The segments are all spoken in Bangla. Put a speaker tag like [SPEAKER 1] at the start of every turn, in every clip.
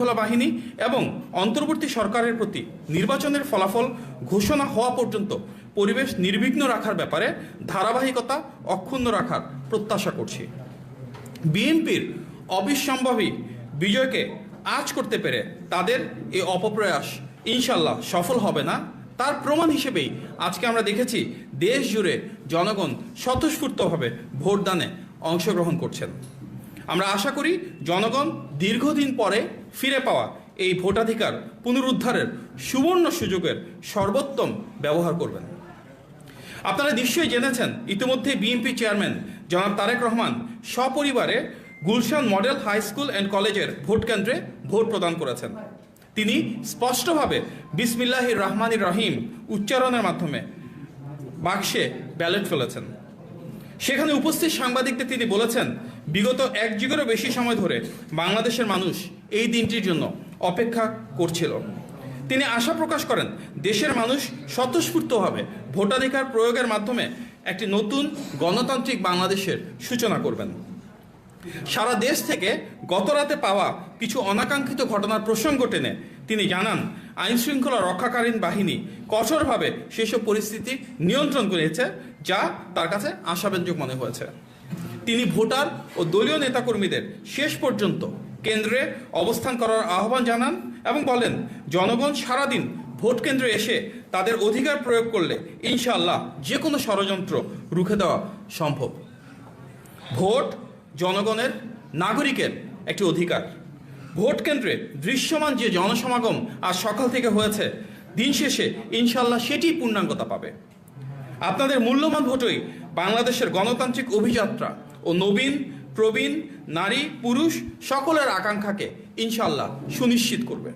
[SPEAKER 1] শৃঙ্খলা বাহিনী এবং অন্তর্বর্তী সরকারের প্রতি নির্বাচনের ফলাফল ঘোষণা হওয়া পর্যন্ত পরিবেশ নির্বিঘ্ন রাখার ব্যাপারে ধারাবাহিকতা অক্ষুণ্ণ রাখার প্রত্যাশা করছি। বিএনপির অবিসম্ভাবী বিজয়কে আজ করতে পেরে তাদের এই অপপ্রয়াস ইনশাল্লাহ সফল হবে না। তার প্রমাণ হিসেবেই আজকে আমরা দেখেছি দেশ জুড়ে জনগণ স্বতঃস্ফূর্তভাবে ভোটদানে অংশগ্রহণ করছেন। আমরা আশা করি জনগণ দীর্ঘদিন পরে ফিরে পাওয়া এই ভোটাধিকার পুনরুদ্ধারের সুবর্ণ সুযোগের সর্বোত্তম ব্যবহার করবেন। আপনারা নিশ্চয়ই জেনেছেন, ইতিমধ্যে বিএনপি চেয়ারম্যান জনাব তারেক রহমান সপরিবারে Gulshan model high school and কলেজের ভোট কেন্দ্রে ভোট প্রদান করেছেন। তিনি স্পষ্টভাবে বিসমিল্লাহির রহমানির রহিম উচ্চারণের মাধ্যমে বাক্সে ব্যালট ফেলেছেন। সেখানে উপস্থিত সাংবাদিকদের তিনি বলেছেন বিগত এক যুগেরও বেশি সময় ধরে বাংলাদেশের মানুষ এই দিনটির জন্য অপেক্ষা করছিল। তিনি আশা প্রকাশ করেন, দেশের মানুষ স্বতঃস্ফূর্তভাবে ভোটাধিকার প্রয়োগের মাধ্যমে একটি নতুন গণতান্ত্রিক বাংলাদেশের সূচনা করবেন। সারা দেশ থেকে গত রাতে পাওয়া কিছু অনাকাঙ্ক্ষিত ঘটনার প্রসঙ্গ টেনে তিনি জানান আইন শৃঙ্খলা রক্ষাকালীন বাহিনী কঠোরভাবে সেসব পরিস্থিতি নিয়ন্ত্রণ করেছে, যা তার কাছে আশাব্যঞ্জক মনে হয়েছে। তিনি ভোটার ও দলীয় নেতাকর্মীদের শেষ পর্যন্ত কেন্দ্রে অবস্থান করার আহ্বান জানান এবং বলেন, জনগণ সারাদিন ভোট কেন্দ্রে এসে তাদের অধিকার প্রয়োগ করলে ইনশাআল্লাহ যে কোনো ষড়যন্ত্র রুখে দেওয়া সম্ভব। ভোট জনগণের নাগরিকের একটি অধিকার। ভোট কেন্দ্রে দৃশ্যমান যে জনসমাগম আজ সকাল থেকে হয়েছে, দিন শেষে ইনশাল্লাহ সেটি পূর্ণাঙ্গতা পাবে। আপনাদের মূল্যবান ভোটই বাংলাদেশের গণতান্ত্রিক অভিযাত্রা ও নবীন, প্রবীণ, নারী, পুরুষ সকলের আকাঙ্ক্ষাকে ইনশাল্লাহ সুনিশ্চিত করবে।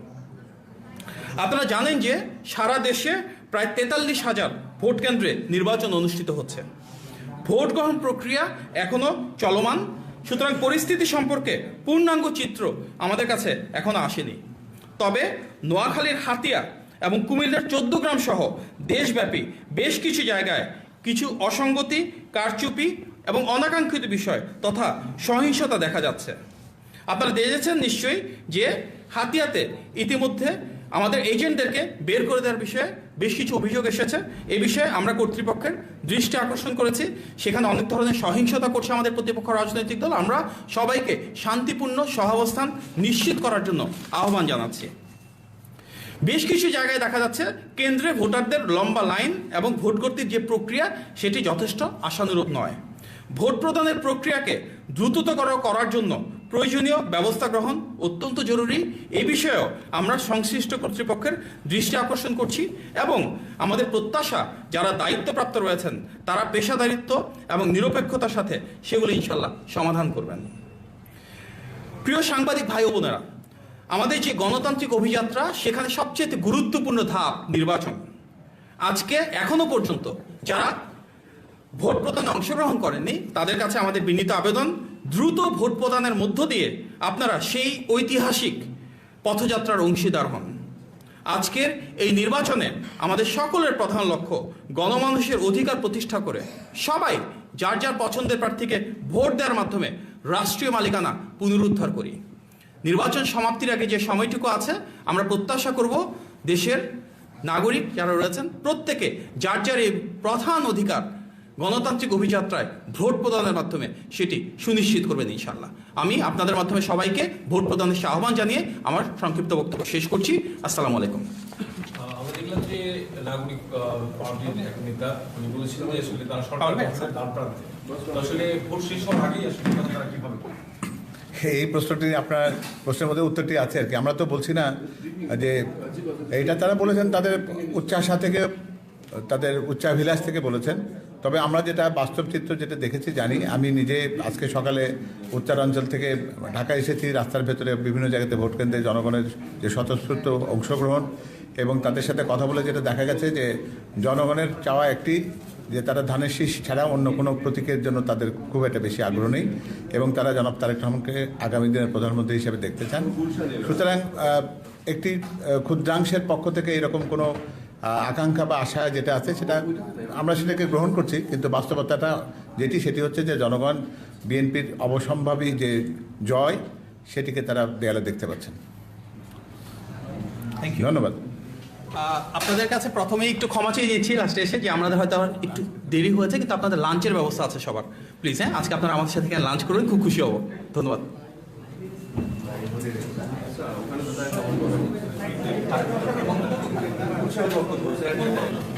[SPEAKER 1] আপনারা জানেন যে সারা দেশে প্রায় তেতাল্লিশ হাজার ভোট কেন্দ্রে নির্বাচন অনুষ্ঠিত হচ্ছে। ভোট গ্রহণ প্রক্রিয়া এখনও চলমান। সুতরাং পরিস্থিতি সম্পর্কে পূর্ণাঙ্গ চিত্র আমাদের কাছে এখনও আসেনি। তবে নোয়াখালীর হাতিয়া এবং কুমিল্লার চোদ্দ গ্রাম সহ দেশব্যাপী বেশ কিছু জায়গায় কিছু অসঙ্গতি, কারচুপি এবং অনাকাঙ্ক্ষিত বিষয় তথা সহিংসতা দেখা যাচ্ছে। আপনারা দেখেছেন নিশ্চয়ই যে হাতিয়াতে ইতিমধ্যে আমাদের এজেন্টদেরকে বের করে দেওয়ার বিষয়ে বেশ কিছু অভিযোগ এসেছে। এ বিষয়ে আমরা কর্তৃপক্ষের দৃষ্টি আকর্ষণ করেছি। সেখানে অনেক ধরনের সহিংসতা করছে আমাদের প্রতিপক্ষ রাজনৈতিক দল। আমরা সবাইকে শান্তিপূর্ণ সহাবস্থান নিশ্চিত করার জন্য আহ্বান জানাচ্ছি। বেশ কিছু জায়গায় দেখা যাচ্ছে কেন্দ্রে ভোটারদের লম্বা লাইন এবং ভোট যে প্রক্রিয়া, সেটি যথেষ্ট আশানুরূপ নয়। ভোট প্রদানের প্রক্রিয়াকে দ্রুততর করার জন্য প্রয়োজনীয় ব্যবস্থা গ্রহণ অত্যন্ত জরুরি। এই বিষয়েও আমরা সংশ্লিষ্ট কর্তৃপক্ষের দৃষ্টি আকর্ষণ করছি এবং আমাদের প্রত্যাশা, যারা দায়িত্বপ্রাপ্ত রয়েছেন, তারা পেশাদারিত্ব এবং নিরপেক্ষতার সাথে সেগুলো ইনশাল্লাহ সমাধান করবেন। প্রিয় সাংবাদিক ভাই বোনেরা, আমাদের যে গণতান্ত্রিক অভিযাত্রা, সেখানে সবচেয়ে গুরুত্বপূর্ণ ধাপ নির্বাচন। আজকে এখনও পর্যন্ত যারা ভোট প্রদানে অংশগ্রহণ করেননি। তাদের কাছে আমাদের বিনীত আবেদন, দ্রুত ভোট প্রদানের মধ্য দিয়ে আপনারা সেই ঐতিহাসিক পথযাত্রার অংশীদার হন। আজকের এই নির্বাচনে আমাদের সকলের প্রধান লক্ষ্য গণমানুষের অধিকার প্রতিষ্ঠা করে সবাই যার যার পছন্দের প্রার্থীকে ভোট দেওয়ার মাধ্যমে রাষ্ট্রীয় মালিকানা পুনরুদ্ধার করি। নির্বাচন সমাপ্তির আগে যে সময়টুকু আছে, আমরা প্রত্যাশা করব দেশের নাগরিক যারা রয়েছেন, প্রত্যেকে যার যার এই প্রধান অধিকার গণতান্ত্রিক অভিযাত্রায় ভোট প্রদানের মাধ্যমে সেটি সুনিশ্চিত করবেন ইনশাল্লাহ আমি আপনাদের মাধ্যমে সবাইকে ভোট প্রদানের সে আহ্বান জানিয়ে আমার সংক্ষিপ্ত বক্তব্য শেষ করছি। আসসালামু আলাইকুম।
[SPEAKER 2] দেখলাম যে নাগরিক পার্টির এক নেতা উনি বলেছিলেন যে আসলে তারা সরকার ডান প্রান্তে আসলে ভোট শেষ হওয়ার আগেই আসলে তারা কীভাবে
[SPEAKER 3] এই প্রশ্নটি আপনার প্রশ্নের মধ্যে উত্তরটি আছে আর কি। আমরা তো বলছি না যে এইটা তারা বলেছেন তাদের উচ্চাশা থেকে তাদের উচ্চাভিলাষ থেকে বলেছেন। তবে আমরা যেটা বাস্তব চিত্র যেটা দেখেছি, জানি। আমি নিজে আজকে সকালে উত্তরাঞ্চল থেকে ঢাকা এসেছি। রাস্তার ভেতরে বিভিন্ন জায়গাতে ভোট কেন্দ্রে জনগণের যে স্বতঃস্ফূর্ত অংশগ্রহণ এবং তাদের সাথে কথা বলে যেটা দেখা গেছে যে জনগণের চাওয়া একটি, যে তারা ধানের শীষ ছাড়া অন্য কোনো প্রতীকের জন্য তাদের খুব একটা বেশি আগ্রহ নেই এবং তারা জনাব তারেক রহমানকে আগামী দিনের প্রধানমন্ত্রী হিসেবে দেখতে চান। সুতরাং একটি ক্ষুদ্রাংশের পক্ষ থেকে এরকম কোনো আকাঙ্ক্ষা বা আশা যেটা আছে সেটা আমরা সেটাকে গ্রহণ করছি কিন্তু বাস্তবতাটা যেটি সেটি হচ্ছে যে জনগণ বিএনপির অবসম্ভাবী যে জয় সেটিকে তারা দেয়ালে দেখতে পাচ্ছেন।
[SPEAKER 1] থ্যাংক ইউ
[SPEAKER 3] ধন্যবাদ।
[SPEAKER 1] আপনাদের কাছে প্রথমেই একটু ক্ষমা চেয়ে দিচ্ছি লাস্টে এসে যে আমাদের হয়তো আবার একটু দেরি হয়েছে কিন্তু আপনাদের লাঞ্চের ব্যবস্থা আছে সবার। প্লিজ হ্যাঁ আজকে আপনারা আমাদের সাথে লাঞ্চ করবেন খুব খুশি হব। ধন্যবাদ। 帅过不同身份